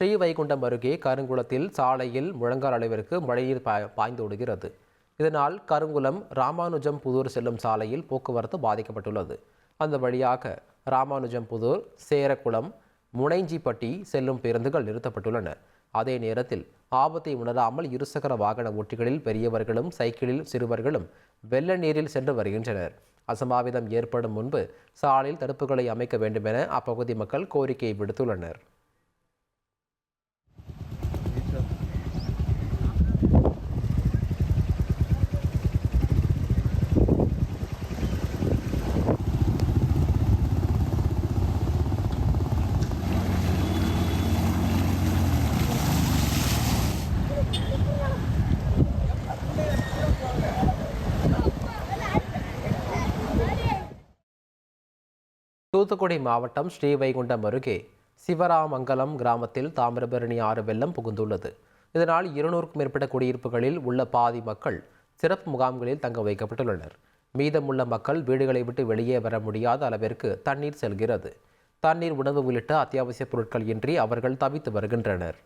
ஸ்ரீவைகுண்டம் அருகே கருங்குளத்தில் சாலையில் முழங்கால் அளவிற்கு மழைநீர் பாய் பாய்ந்தோடுகிறது இதனால் கருங்குளம் ராமானுஜம் புதூர் செல்லும் சாலையில் போக்குவரத்து பாதிக்கப்பட்டுள்ளது. அந்த வழியாக ராமானுஜம் புதூர் சேரக்குளம் முனைஞ்சிப்பட்டி செல்லும் பேருந்துகள் நிறுத்தப்பட்டுள்ளன. அதே நேரத்தில் ஆபத்தை உணராமல் இருசக்கர வாகன ஓட்டிகளில் பெரியவர்களும் சைக்கிளில் சிறுவர்களும் வெள்ள நீரில் சென்று வருகின்றனர். அசம்பாவிதம் ஏற்படும் முன்பு சாலையில் தடுப்புகளை அமைக்க வேண்டுமென அப்பகுதி மக்கள் கோரிக்கை விடுத்துள்ளனர். தூத்துக்குடி மாவட்டம் ஸ்ரீவைகுண்டம் அருகே சிவராமங்கலம் கிராமத்தில் தாமிரபரணி ஆறு வெள்ளம் புகுந்துள்ளது. இதனால் இருநூறுக்கும் மேற்பட்ட குடியிருப்புகளில் உள்ள பாதி மக்கள் சிறப்பு முகாம்களில் தங்க வைக்கப்பட்டுள்ளனர். மீதமுள்ள மக்கள் வீடுகளை விட்டு வெளியே வர முடியாத அளவிற்கு தண்ணீர் செல்கிறது. தண்ணீர் உணவு உள்ளிட்ட அத்தியாவசிய பொருட்கள் இன்றி அவர்கள் தவித்து வருகின்றனர்.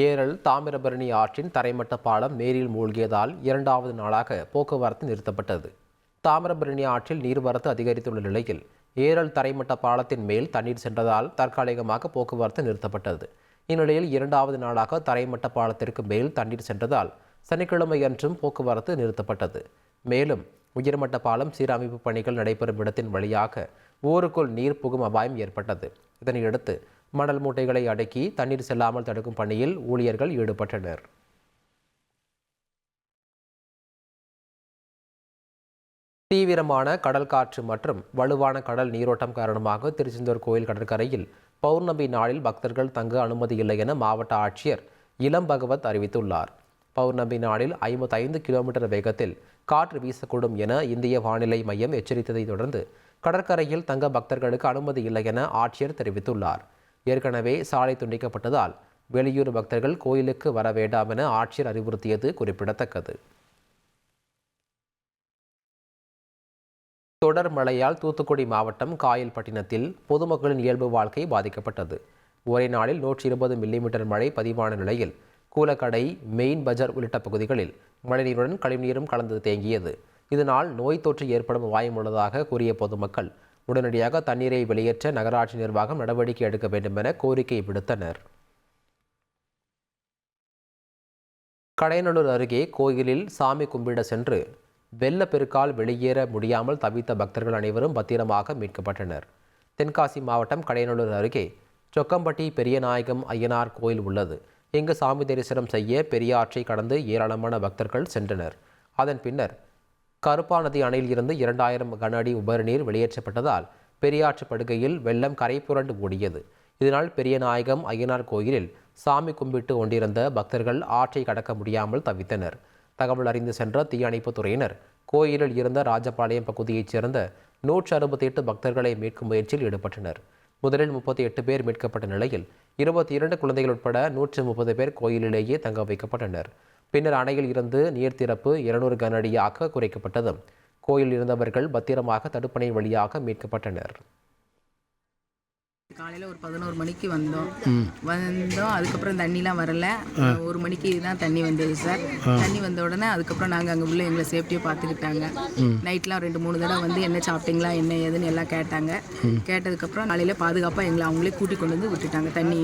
ஏரல் தாமிரபரணி ஆற்றின் தரைமட்ட பாலம் நீரில் மூழ்கியதால் இரண்டாவது நாளாக போக்குவரத்து நிறுத்தப்பட்டது. தாமிரபரணி ஆற்றில் நீர்வரத்து அதிகரித்துள்ள நிலையில் ஏரல் தரைமட்ட பாலத்தின் மேல் தண்ணீர் சென்றதால் தற்காலிகமாக போக்குவரத்து நிறுத்தப்பட்டது. இந்நிலையில் இரண்டாவது நாளாக தரைமட்ட பாலத்திற்கு மேல் தண்ணீர் சென்றதால் சனிக்கிழமை அன்றும் போக்குவரத்து நிறுத்தப்பட்டது. மேலும் உயர்மட்ட பாலம் சீரமைப்பு பணிகள் நடைபெறும் இடத்தின் வழியாக ஊருக்குள் நீர் புகும் அபாயம் ஏற்பட்டது. இதனையடுத்து மணல் மூட்டைகளை அடக்கி தண்ணீர் செல்லாமல் தடுக்கும் பணியில் ஊழியர்கள் ஈடுபட்டனர். தீவிரமான கடல் காற்று மற்றும் வலுவான கடல் நீரோட்டம் காரணமாக திருச்செந்தூர் கோயில் கடற்கரையில் பௌர்ணமி நாளில் பக்தர்கள் தங்க அனுமதி இல்லை என மாவட்ட ஆட்சியர் இளம் பகவத் அறிவித்துள்ளார். பௌர்ணமி நாளில் ஐம்பத்தைந்து கிலோமீட்டர் வேகத்தில் காற்று வீசக்கூடும் என இந்திய வானிலை மையம் எச்சரித்ததை தொடர்ந்து கடற்கரையில் தங்க பக்தர்களுக்கு அனுமதி இல்லை என ஆட்சியர் தெரிவித்துள்ளார். ஏற்கனவே சாலை துண்டிக்கப்பட்டதால் வெளியூர் பக்தர்கள் கோயிலுக்கு வர வேண்டாம் என ஆட்சியர் அறிவுறுத்தியது குறிப்பிடத்தக்கது. தொடர் மழையால் தூத்துக்குடி மாவட்டம் காயல்பட்டினத்தில் பொதுமக்களின் இயல்பு வாழ்க்கை பாதிக்கப்பட்டது. ஒரே நாளில் நூற்றி இருபது மில்லிமீட்டர் மழை பதிவான நிலையில் கூலக்கடை மெயின் பஜார் உள்ளிட்ட பகுதிகளில் மழைநீருடன் கழிவுநீரும் கலந்து தேங்கியது. இதனால் நோய் தொற்று ஏற்படும் வாயம் உள்ளதாக கூறிய பொதுமக்கள் உடனடியாக தண்ணீரை வெளியேற்ற நகராட்சி நிர்வாகம் நடவடிக்கை எடுக்க வேண்டும் என கோரிக்கை விடுத்தனர். கடையநல்லூர் அருகே கோயிலில் சாமி கும்பிட சென்று வெள்ளப்பெருக்கால் வெளியேற முடியாமல் தவித்த பக்தர்கள் அனைவரும் பத்திரமாக மீட்கப்பட்டனர். தென்காசி மாவட்டம் கடையநல்லூர் அருகே சொக்கம்பட்டி பெரியநாயகம் ஐயனார் கோயில் உள்ளது. இங்கு சாமி தரிசனம் செய்ய பெரியாற்றை கடந்து ஏராளமான பக்தர்கள் சென்றனர். அதன் பின்னர் கருப்பா நதி அணையில் இருந்து இரண்டாயிரம் கன அடி உபரிநீர் வெளியேற்றப்பட்டதால் பெரியாற்று படுகையில் வெள்ளம் கரை புரண்டு ஓடியது இதனால் பெரியநாயகம் ஐயனார் கோயிலில் சாமி கும்பிட்டு கொண்டிருந்த பக்தர்கள் ஆற்றை கடக்க முடியாமல் தவித்தனர். தகவல் அறிந்து சென்ற தீயணைப்புத் துறையினர் கோயிலில் இருந்த ராஜபாளையம் பகுதியைச் சேர்ந்த நூற்று அறுபத்தி எட்டு பக்தர்களை மீட்கும் முயற்சியில் ஈடுபட்டனர். முதலில் முப்பத்தி எட்டு பேர் மீட்கப்பட்ட நிலையில் இருபத்தி இரண்டு குழந்தைகள் உட்பட நூற்று முப்பது பேர் கோயிலிலேயே தங்க வைக்கப்பட்டனர். பின்னர் அணையில் இருந்து நீர் திறப்பு இருநூறு கனஅடியாக குறைக்கப்பட்டது. கோயிலில் இருந்தவர்கள் பத்திரமாக தடுப்பணை வழியாக மீட்கப்பட்டனர். காலையில் ஒரு பதினோரு மணிக்கு வந்தோம். வந்தோம். அதுக்கப்புறம் தண்ணிலாம் வரல. ஒரு மணிக்கு தான் தண்ணி வந்தது சார். தண்ணி வந்த உடனே அதுக்கப்புறம் நாங்கள் அங்கே உள்ள எங்களை சேஃப்டியாக பார்த்துக்கிட்டாங்க. நைட்லாம் ரெண்டு மூணு தடவை வந்து என்ன சாப்பிட்டீங்களா என்ன ஏதுன்னு எல்லாம் கேட்டாங்க. கேட்டதுக்கப்புறம் காலையில் பாதுகாப்பாக எங்களை அவங்களே கூட்டி கொண்டு வந்து விட்டுட்டாங்க. தண்ணி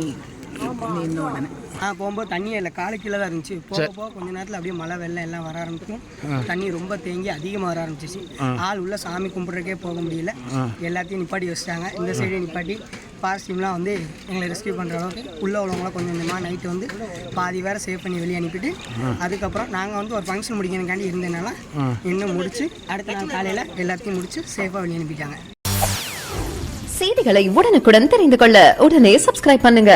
நின்ற உடனே. நான் போகும்போது தண்ணியே இல்லை காலு கீழே தான் இருந்துச்சு. போக போக கொஞ்ச நேரத்தில் அப்படியே மழை வெள்ளம் எல்லாம் வர ஆரம்பிக்கும். தண்ணி ரொம்ப தேங்கி அதிகமாக வர ஆரம்பிச்சிச்சு ஆள் உள்ள சாமி கும்பிட்றக்கே போக முடியல. எல்லாத்தையும் நிப்பாட்டி வச்சிட்டாங்க. இந்த சைடு நிப்பாட்டி பாசிட்டிவ்லாம் வந்து எங்களை ரெஸ்கியூ பண்ணுற அளவுக்கு உள்ளே உள்ளவங்களாம் கொஞ்சம் கொஞ்சமாக நைட்டு வந்து பாதி வேற சேவ் பண்ணி வெளியே அனுப்பிட்டு அதுக்கப்புறம் நாங்கள் வந்து ஒரு ஃபங்க்ஷன் முடிக்கணுக்காண்டி இருந்ததுனால இன்னும் முடிச்சு அடுத்த நாள் காலையில் எல்லாத்தையும் முடிச்சு சேஃபாக வெளியே அனுப்பிட்டாங்க. செய்திகளை உடனுக்குடன் தெரிந்து கொள்ள உடனே சப்ஸ்கிரைப் பண்ணுங்க.